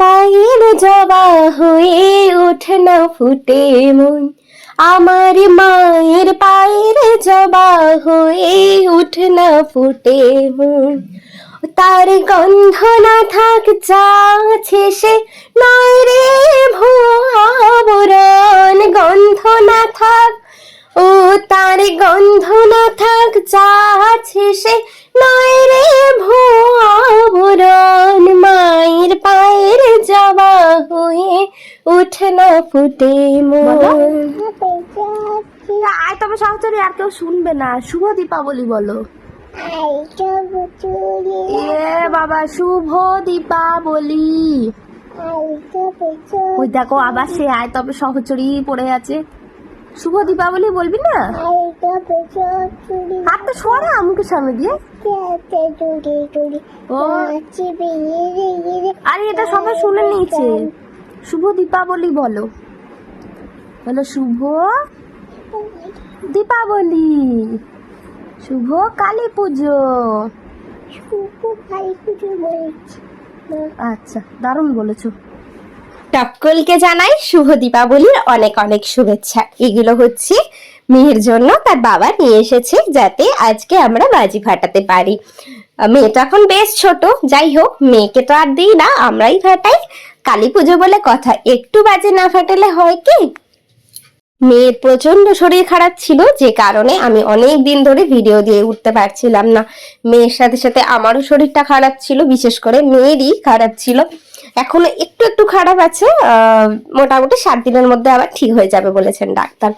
পায়ের জবা হয়ে ওঠে না ফুটে মন। আমার মায়ের পায়ের জবা হয়ে ওঠে না ফুটে মন। তার গন্ধ না থাক যাচ্ছে সে নয় রে ভুয়াবরণ গন্ধ না থাক, ও তার গন্ধ না থাক যাচ্ছে সে নয় রে ভুয়াবরণ ফুটে আয়, তবে সহচরে, আর কেউ শুনবে না। শুভ দীপাবলি বলো। এ বাবা, শুভ দীপাবলি। ওই দেখো, আবার সে আয়, তবে সহচরি পড়ে আছে। শুভ দীপাবলি বলবি না? হাতটা সরা আমাকে সামনে দিয়ে। আরে, এটা সবাই শুনে নিয়েছে। শুভ দীপাবলি বলো। বলো শুভ দীপাবলি। শুভ কালী পুজো। আচ্ছা দারুণ বলেছ। টপকলকে জানাই শুভ দীপাবলির অনেক অনেক শুভেচ্ছা। এগুলো হচ্ছে মেয়ের জন্য তার বাবা নিয়ে এসেছে যাতে আজকে আমরা বাজি ফাটাতে পারি। মেয়েটা এখন বেশ ছোট যাই হোক মেয়েকে তো আর দিই না আমরাই ফাটাই। কালী পুজো বলে কথা একটু বাজি না ফাটালে হয় কি? মেয়ের প্রচণ্ড শরীর খারাপ ছিল যে কারণে আমি অনেক দিন ধরে ভিডিও দিয়ে উঠতে পারছিলাম না। মেয়ের সাথে সাথে আমারও শরীরটা খারাপ ছিল বিশেষ করে মেয়েরই খারাপ ছিল। এখনও একটু একটু খারাপ আছে আহ, মোটামুটি সাত দিনের মধ্যে আবার ঠিক হয়ে যাবে বলেছেন ডাক্তার।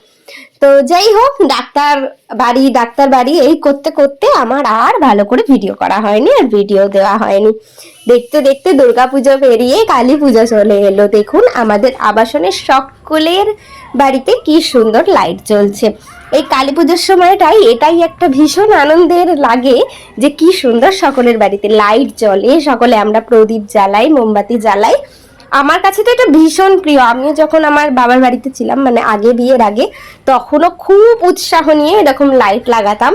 তো যাই হোক, ডাক্তার বাড়ি ডাক্তার বাড়ি এই করতে করতে আমার আর ভালো করে ভিডিও করা হয়নি আর ভিডিও দেওয়া হয়নি। দেখতে দেখতে দুর্গাপুজো পেরিয়ে কালী পুজো চলে এলো। দেখুন আমাদের আবাসনের সকলের বাড়িতে কি সুন্দর লাইট জ্বলছে। এই কালী পুজোর সময়টাই এটাই একটা ভীষণ আনন্দের লাগে যে কি সুন্দর সকলের বাড়িতে লাইট জ্বলে। সকলে আমরা প্রদীপ জ্বালাই, মোমবাতি জ্বালাই আমার কাছে তো এটা ভীষণ প্রিয়। আমিও যখন আমার বাবার বাড়িতে ছিলাম মানে আগে বিয়ের আগে, তখনও খুব উৎসাহ নিয়ে এরকম লাইট লাগাতাম।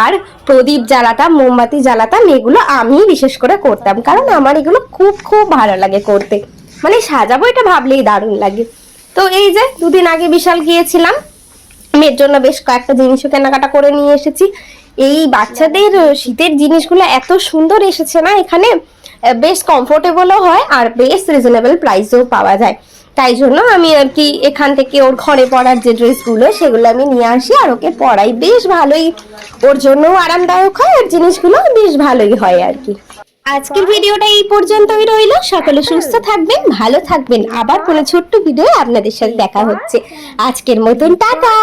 আর প্রদীপ জ্বালাতাম, মোমবাতি জ্বালাতাম, এগুলো আমি বিশেষ করে করতাম। কারণ আমার এগুলো খুব খুব ভালো লাগে করতে। মানে সাজাবো এটা ভাবলেই দারুণ লাগে। তো এই যে দুদিন আগে বিশাল গিয়েছিলাম, মেয়ের জন্য বেশ কয়েকটা জিনিসও কেনাকাটা করে নিয়ে এসেছি। এই বাচ্চাদের শীতের জিনিসগুলো এত সুন্দর এসেছে না এখানে? বেশ কমফোর্টেবলও হয় আর বেশ রিজনেবল প্রাইসও পাওয়া যায়। তাই জন্য আমি আর কি এখান থেকে ওর ঘরে পরার যে ড্রেসগুলো সেগুলো আমি নিয়ে আসি আর ওকে পরাই। বেশ ভালোই ওর জন্যও আরামদায়ক হয়, আর জিনিসগুলো বেশ ভালোই হয় আর কি। আজকের ভিডিওটা এই পর্যন্তই রইল। সকলে সুস্থ থাকবেন, ভালো থাকবেন। আবার কোনো ছোট্ট ভিডিও আপনাদের সাথে দেখা হচ্ছে। আজকের মতন, টাটা!